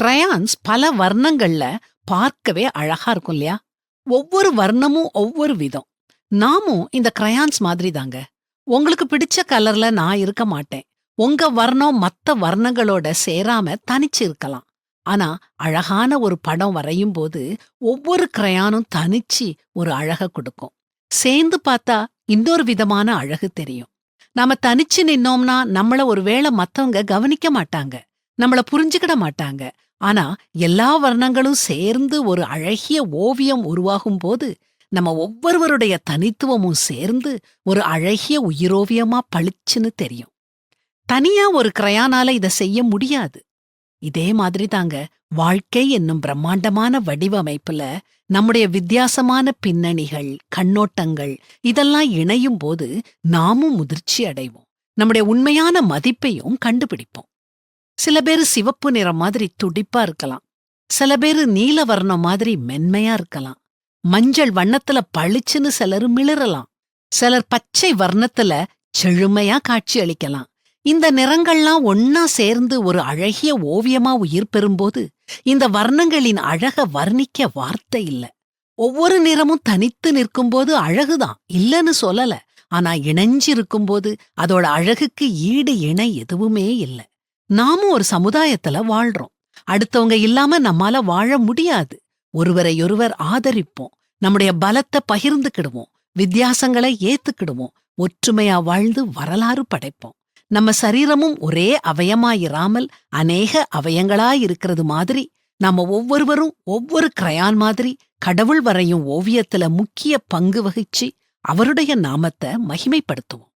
Crayons பல வர்ணங்கள்ல பார்க்கவே அழகா இருக்கும் இல்லையா? ஒவ்வொரு வர்ணமும் ஒவ்வொரு விதம். நாமும் இந்த கிரையான்ஸ் மாதிரி தாங்க உங்களுக்கு பிடிச்ச கலர்ல நான் இருக்க மாட்டேன். உங்க வர்ணம் மத்த வர்ணங்களோட சேராம தனிச்சு இருக்கலாம். ஆனா அழகான ஒரு படம் வரையும் போது ஒவ்வொரு கிரையானும் தனிச்சு ஒரு அழக கொடுக்கும். சேர்ந்து பார்த்தா இன்னொரு விதமான அழகு தெரியும். நாம தனிச்சு நின்னோம்னா நம்மள ஒருவேளை மத்தவங்க கவனிக்க மாட்டாங்க. நம்மள புரிஞ்சுக்கிட மாட்டாங்க. ஆனா எல்லா வர்ணங்களும் சேர்ந்து ஒரு அழகிய ஓவியம் உருவாகும் போது நம்ம ஒவ்வொருவருடைய தனித்துவமும் சேர்ந்து ஒரு அழகிய உயிரோவியமா பளிச்சுன்னு தெரியும். தனியா ஒரு கிரையானால இத செய்ய முடியாது. இதே மாதிரி தாங்க வாழ்க்கை என்னும் பிரம்மாண்டமான வடிவமைப்புல நம்முடைய வித்தியாசமான பின்னணிகள் கண்ணோட்டங்கள் இதெல்லாம் இணையும் போது நாமும் முதிர்ச்சி அடைவோம். நம்முடைய உண்மையான மதிப்பையும் கண்டுபிடிப்போம். சில பேரு சிவப்பு நிறம் மாதிரி துடிப்பா இருக்கலாம். சில பேரு நீல வர்ணம் மாதிரி மென்மையா இருக்கலாம். மஞ்சள் வண்ணத்துல பளிச்சுன்னு சிலர் மிளறலாம் சிலர் பச்சை வர்ணத்துல செழுமையா காட்சி அளிக்கலாம். இந்த நிறங்கள்லாம் ஒன்னா சேர்ந்து ஒரு அழகிய ஓவியமா உயிர் பெறும்போது இந்த வர்ணங்களின் அழக வர்ணிக்க வார்த்தை இல்ல. ஒவ்வொரு நிறமும் தனித்து நிற்கும்போது அழகுதான் இல்லன்னு சொல்லல. ஆனா இணைஞ்சு இருக்கும்போது அதோட அழகுக்கு ஈடு இணை எதுவுமே இல்ல. நாமும் ஒரு சமுதாயத்துல வாழ்றோம். அடுத்தவங்க இல்லாம நம்மால வாழ முடியாது. ஒருவரையொருவர் ஆதரிப்போம். நம்முடைய பலத்தை பகிர்ந்துக்கிடுவோம். வித்தியாசங்களை ஏத்துக்கிடுவோம். ஒற்றுமையா வாழ்ந்து வரலாறு படைப்போம். நம்ம சரீரமும் ஒரே அவயமாயிராமல் அநேக அவயங்களாயிருக்கிறது மாதிரி நாம ஒவ்வொருவரும் ஒவ்வொரு கிரயான் மாதிரி கடவுள் வரையும் ஓவியத்துல முக்கிய பங்கு வகிச்சு அவருடைய நாமத்தை மகிமைப்படுத்துவோம்.